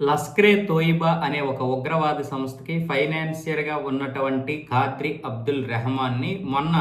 లస్కరే తోయిబా అనే ఒక ఉగ్రవాద సంస్థకి ఫైనాన్షియర్గా ఉన్నటువంటి ఖాద్రి అబ్దుల్ రెహమాన్ని మొన్న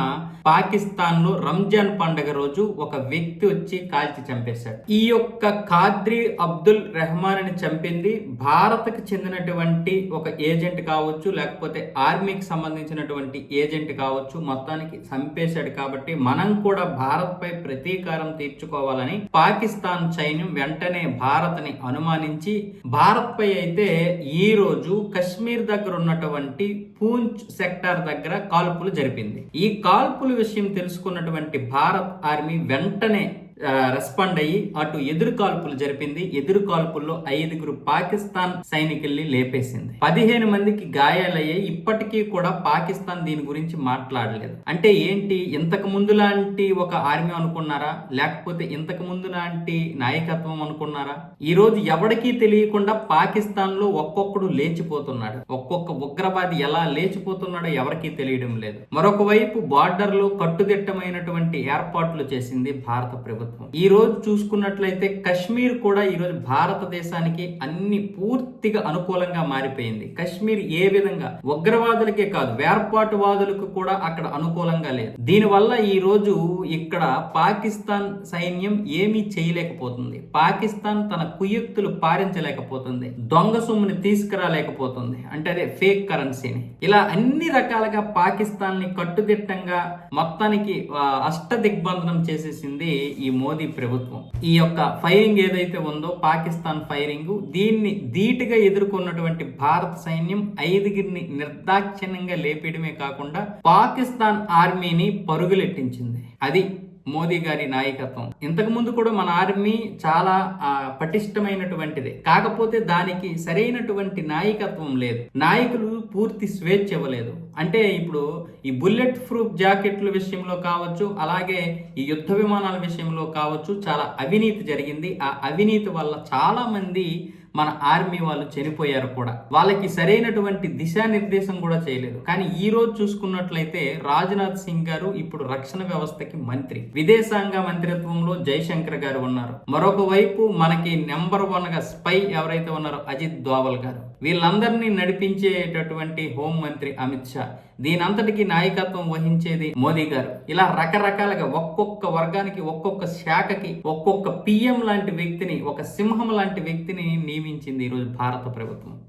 పాకిస్తాన్లో రంజాన్ పండుగ రోజు ఒక వ్యక్తి వచ్చి కాల్చి చంపేశాడు. ఈ యొక్క ఖాద్రి అబ్దుల్ రెహమాన్ని చంపింది భారత్కి చెందినటువంటి ఒక ఏజెంట్ కావచ్చు లేకపోతే ఆర్మీకి సంబంధించినటువంటి ఏజెంట్ కావచ్చు మొత్తానికి చంపేశాడు కాబట్టి మనం కూడా భారత్పై ప్రతీకారం తీర్చుకోవాలని పాకిస్తాన్ సైన్యం వెంటనే భారత్ని అనుమానించి భారత్ పై అయితే ఈరోజు కశ్మీర్ దగ్గర ఉన్నటువంటి పూంచ్ సెక్టార్ దగ్గర కాల్పులు జరిపింది. ఈ కాల్పుల విషయం తెలుసుకున్నటువంటి భారత్ ఆర్మీ వెంటనే రెస్పాండ్ అయ్యి అటు ఎదురు కాల్పులు జరిపింది. ఎదురు కాల్పుల్లో ఐదుగురు పాకిస్తాన్ సైనికుల్ని లేపేసింది. పదిహేను మందికి గాయాలయ్యాయి ఇప్పటికీ కూడా పాకిస్తాన్ దీని గురించి మాట్లాడలేదు. అంటే ఏంటి? ఇంతకు ముందు లాంటి ఒక ఆర్మీ అనుకున్నారా? లేకపోతే ఇంతకు ముందు లాంటి నాయకత్వం అనుకున్నారా? ఈ రోజు ఎవరికీ తెలియకుండా పాకిస్తాన్లో ఒక్కొక్కడు లేచిపోతున్నాడు. ఒక్కొక్క ఉగ్రవాది ఎలా లేచిపోతున్నాడో ఎవరికీ తెలియడం లేదు. మరొక వైపు బార్డర్లో కట్టుదిట్టమైనటువంటి ఏర్పాట్లు చేసింది భారత ప్రభుత్వం. ఈ రోజు చూసుకున్నట్లయితే కశ్మీర్ కూడా ఈ రోజు భారతదేశానికి అన్ని పూర్తిగా అనుకూలంగా మారిపోయింది. కశ్మీర్ ఏ విధంగా? ఉగ్రవాదులకే కాదు వేర్పాటువాదులకు కూడా అక్కడ అనుకూలంగా లేదు. దీనివల్ల ఈ రోజు ఇక్కడ పాకిస్తాన్ సైన్యం ఏమీ చేయలేకపోతుంది. పాకిస్తాన్ తన కుయుక్తులు పారించలేకపోతుంది. దొంగ సొమ్ముని తీసుకురాలేకపోతుంది. అంటే అదే ఫేక్ కరెన్సీని ఇలా అన్ని రకాలుగా పాకిస్తాన్ని కట్టుదిట్టంగా మొత్తానికి అష్ట దిగ్బంధనం చేసేసింది ఈ మోదీ ప్రభుత్వం. ఈ యొక్క ఫైరింగ్ ఏదైతే ఉందో పాకిస్తాన్ ఫైరింగ్ దీన్ని ధీటుగా ఎదుర్కొన్నటువంటి భారత సైన్యం ఐదుగురిని నిర్దాక్షిణ్యంగా లేపేయడమే కాకుండా పాకిస్తాన్ ఆర్మీని పరుగులెట్టించింది. అది మోదీ గారి నాయకత్వం. ఇంతకు ముందు కూడా మన ఆర్మీ చాలా పటిష్టమైనటువంటిది. కాకపోతే దానికి సరైనటువంటి నాయకత్వం లేదు. నాయకులు పూర్తి స్వేచ్ఛ ఇవ్వలేదు. అంటే ఇప్పుడు ఈ బుల్లెట్ ప్రూఫ్ జాకెట్ల విషయంలో కావచ్చు అలాగే ఈ యుద్ధ విమానాల విషయంలో కావచ్చు చాలా అవినీతి జరిగింది. ఆ అవినీతి వల్ల చాలా మంది మన ఆర్మీ వాళ్ళు చనిపోయారు కూడా. వాళ్ళకి సరైనటువంటి దిశానిర్దేశం కూడా చేయలేదు. కానీ ఈ రోజు చూసుకున్నట్లయితే రాజ్నాథ్ సింగ్ గారు ఇప్పుడు రక్షణ వ్యవస్థకి మంత్రి. విదేశాంగ మంత్రిత్వంలో జైశంకర్ గారు ఉన్నారు. మరొక వైపు మనకి నెంబర్ వన్గా స్పై ఎవరైతే ఉన్నారో అజిత్ దోవల్ గారు. వీళ్ళందరినీ నడిపించేటటువంటి హోం మంత్రి అమిత్ షా. దీనంతటికి నాయకత్వం వహించేది మోదీ గారు. ఇలా రకరకాలుగా ఒక్కొక్క వర్గానికి ఒక్కొక్క శాఖకి ఒక్కొక్క పిఎం లాంటి వ్యక్తిని ఒక సింహం లాంటి వ్యక్తిని నియమించింది ఈరోజు భారత ప్రభుత్వం.